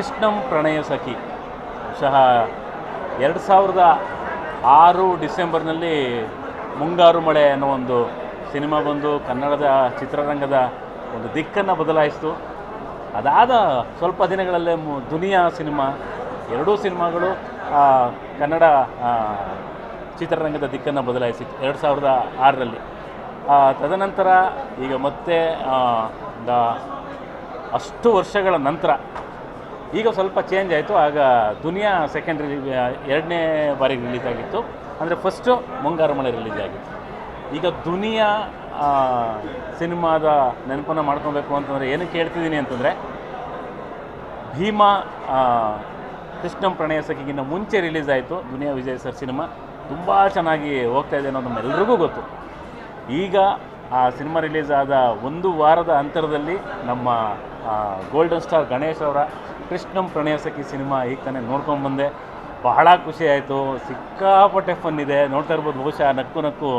ಕೃಷ್ಣಂ ಪ್ರಣಯ ಸಖಿ. ಸಹ ಎರಡು ಸಾವಿರದ ಆರು ಡಿಸೆಂಬರ್ನಲ್ಲಿ ಮುಂಗಾರು ಮಳೆ ಅನ್ನೋ ಒಂದು ಸಿನಿಮಾ ಬಂದು ಕನ್ನಡದ ಚಿತ್ರರಂಗದ ಒಂದು ದಿಕ್ಕನ್ನು ಬದಲಾಯಿಸಿತು. ಅದಾದ ಸ್ವಲ್ಪ ದಿನಗಳಲ್ಲೇ ದುನಿಯಾ ಸಿನಿಮಾ, ಎರಡೂ ಸಿನಿಮಾಗಳು ಕನ್ನಡ ಚಿತ್ರರಂಗದ ದಿಕ್ಕನ್ನು ಬದಲಾಯಿಸಿತ್ತು ಎರಡು ಸಾವಿರದ ಆರರಲ್ಲಿ. ತದನಂತರ ಈಗ ಮತ್ತೆ ಅಷ್ಟು ವರ್ಷಗಳ ನಂತರ ಈಗ ಸ್ವಲ್ಪ ಚೇಂಜ್ ಆಯಿತು. ಆಗ ದುನಿಯಾ ಸೆಕೆಂಡ್ ರಿಲೀಸ್ ಎರಡನೇ ಬಾರಿಗೆ ರಿಲೀಸ್ ಆಗಿತ್ತು. ಅಂದರೆ ಫಸ್ಟು ಮುಂಗಾರು ಮಳೆ ರಿಲೀಸ್ ಆಗಿತ್ತು. ಈಗ ದುನಿಯಾ ಸಿನಿಮಾದ ನೆನಪನ್ನು ಮಾಡ್ಕೊಬೇಕು ಅಂತಂದರೆ ಏನಕ್ಕೆ ಹೇಳ್ತಿದ್ದೀನಿ ಅಂತಂದರೆ, ಭೀಮಾ ಕೃಷ್ಣಂ ಪ್ರಣಯ ಸಖಿಗಿಂತ ಮುಂಚೆ ರಿಲೀಸ್ ಆಯಿತು ದುನಿಯಾ ವಿಜಯ್ ಸರ್ ಸಿನಿಮಾ. ತುಂಬ ಚೆನ್ನಾಗಿ ಹೋಗ್ತಾ ಇದೆ ಅನ್ನೋದು ನಮ್ಮೆಲ್ರಿಗೂ ಗೊತ್ತು. ಈಗ ಆ ಸಿನಿಮಾ ರಿಲೀಸ್ ಆದ ಒಂದು ವಾರದ ಅಂತರದಲ್ಲಿ ನಮ್ಮ ಗೋಲ್ಡನ್ ಸ್ಟಾರ್ ಗಣೇಶ್ ಅವರ ಕೃಷ್ಣಂ ಪ್ರಣಯಸಕಿ ಸಿನಿಮಾ ಈಗ ತಾನೇ ನೋಡ್ಕೊಂಡ್ಬಂದೆ ಬಹಳ ಖುಷಿ ಆಯಿತು. ಸಿಕ್ಕಾಪಟ್ಟೆ ಫನ್ ಇದೆ. ನೋಡ್ತಾ ಇರ್ಬೋದು. ಬಹುಶಃ ನಕ್ಕು ನಕ್ಕು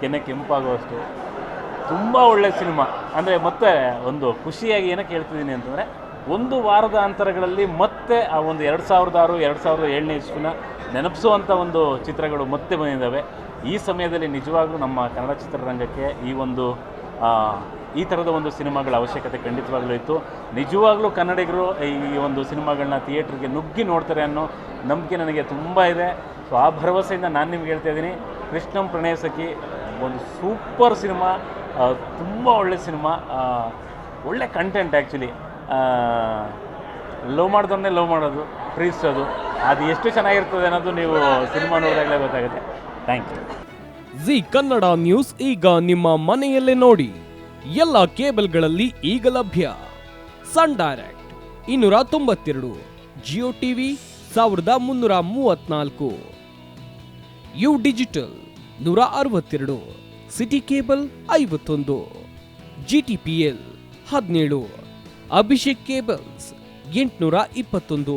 ಕೆನ್ನೆ ಕೆಂಪಾಗುವಷ್ಟು. ತುಂಬ ಒಳ್ಳೆ ಸಿನಿಮಾ. ಅಂದರೆ ಮತ್ತೆ ಒಂದು ಖುಷಿಯಾಗಿ ಏನಕ್ಕೆ ಹೇಳ್ತಿದ್ದೀನಿ ಅಂತಂದರೆ, ಒಂದು ವಾರದ ಅಂತರಗಳಲ್ಲಿ ಮತ್ತೆ ಆ ಒಂದು ಎರಡು ಸಾವಿರದ ಆರು, ಎರಡು ಸಾವಿರದ ಏಳನೇ ಇಸ್ವಿನ ನೆನಪಿಸುವಂಥ ಒಂದು ಚಿತ್ರಗಳು ಮತ್ತೆ ಬಂದಿದ್ದಾವೆ. ಈ ಸಮಯದಲ್ಲಿ ನಿಜವಾಗ್ಲೂ ನಮ್ಮ ಕನ್ನಡ ಚಿತ್ರರಂಗಕ್ಕೆ ಈ ಒಂದು ಈ ಥರದ ಒಂದು ಸಿನಿಮಾಗಳ ಅವಶ್ಯಕತೆ ಖಂಡಿತವಾಗ್ಲೂ ಇತ್ತು. ನಿಜವಾಗ್ಲೂ ಕನ್ನಡಿಗರು ಈ ಒಂದು ಸಿನಿಮಾಗಳನ್ನ ಥಿಯೇಟ್ರಿಗೆ ನುಗ್ಗಿ ನೋಡ್ತಾರೆ ಅನ್ನೋ ನಂಬಿಕೆ ನನಗೆ ತುಂಬ ಇದೆ. ಸೊ ಆ ಭರವಸೆಯಿಂದ ನಾನು ನಿಮ್ಗೆ ಹೇಳ್ತಾ ಇದ್ದೀನಿ, ಕೃಷ್ಣಂ ಪ್ರಣಯ ಸಖಿ, ಒಂದು ಸೂಪರ್ ಸಿನಿಮಾ ತುಂಬ ಒಳ್ಳೆ ಸಿನಿಮಾ ಒಳ್ಳೆ ಕಂಟೆಂಟ್ ಆ್ಯಕ್ಚುಲಿ ಲವ್ ಮಾಡ್ದನ್ನೇ ಲವ್ ಮಾಡೋದು, ಪ್ರೀತಿಸೋದು. ಅದು ಎಷ್ಟು ಚೆನ್ನಾಗಿರ್ತದೆ ಅನ್ನೋದು ನೀವು ಸಿನಿಮಾ ನೋಡಿದಾಗಲೇ ಗೊತ್ತಾಗುತ್ತೆ. Thank you Zee Kannada news ಈಗ ನಿಮ್ಮ ಮನೆಯಲ್ಲೇ ನೋಡಿ. ಎಲ್ಲ ಕೇಬಲ್ಗಳಲ್ಲಿ ಈಗ ಲಭ್ಯ. ಸನ್ ಡೈರೆಕ್ಟ್ ಇನ್ನೂರ ತೊಂಬತ್ತೆರಡು, ಜಿಯೋ ಟಿವಿ ಸಾವಿರದ ಮುನ್ನೂರ ಮೂವತ್ನಾಲ್ಕು ಯು ಡಿಜಿಟಲ್ ನೂರ ಅರವತ್ತೆರಡು, ಸಿಟಿ ಕೇಬಲ್ ಐವತ್ತೊಂದು ಜಿ ಟಿ ಪಿ ಎಲ್ ಹದಿನೇಳು, ಅಭಿಷೇಕ್ ಕೇಬಲ್ಸ್ ಎಂಟುನೂರ ಇಪ್ಪತ್ತೊಂದು.